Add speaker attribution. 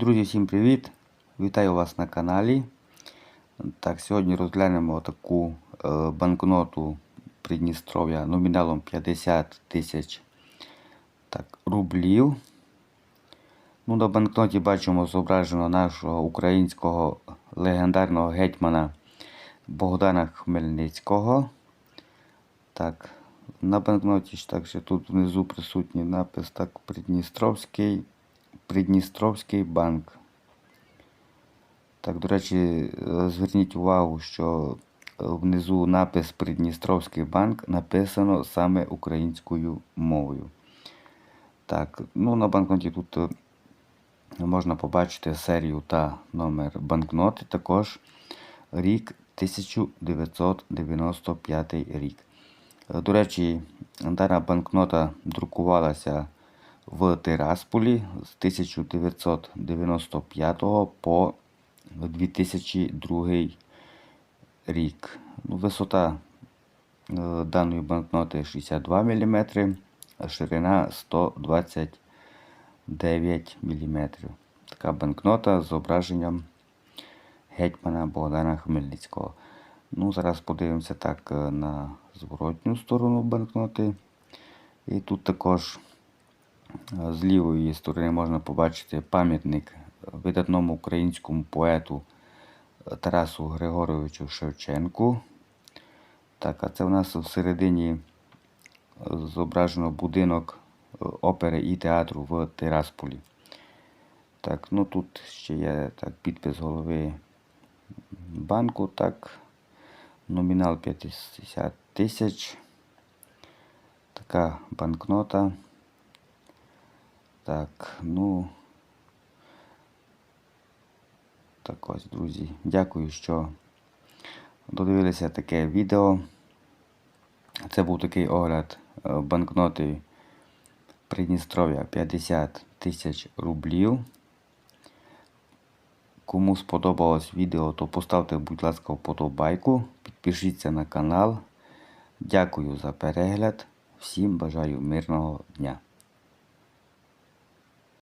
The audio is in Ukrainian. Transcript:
Speaker 1: Друзі, всім привіт! Вітаю вас на каналі. Так, Сьогодні розглянемо таку е, банкноту Придністров'я номіналом 50 тисяч рублів. Ну, На банкноті бачимо зображено нашого українського легендарного гетьмана Богдана Хмельницького. Так, на банкноті ж так, що тут внизу присутній напис так Придністровський. Придністровський банк. Так, до речі, е, зверніть увагу, що е, внизу напис Придністровський банк написано саме українською мовою. Так, ну на банкноті тут е, можна побачити серію та номер банкноти, також рік 1995 рік. До речі, дана банкнота друкувалася в Тирасполі з 1995 по 2002 рік. Ну, Висота е, даної банкноти 62 мм, а ширина 129 мм. Така банкнота з зображенням гетьмана Богдана Хмельницького. Ну, Зараз подивимося так е, на зворотню сторону банкноти. І тут також з лівої сторони можна побачити пам'ятник видатному українському поету Тарасу Григоровичу Шевченку. Так, а це в нас всередині зображено будинок опери і театру в Тирасполі. Так, ну тут ще є так, підпис голови банку. Так, номінал 50 тисяч. Така банкнота. Так, ну. Так ось, друзі. Дякую, що додивилися таке відео. Це був такий огляд е, банкноти Придністров'я 50 тисяч рублів. Кому сподобалось відео, то поставте, будь ласка, вподобайку, підпишіться на канал. Дякую за перегляд. Всім бажаю мирного дня.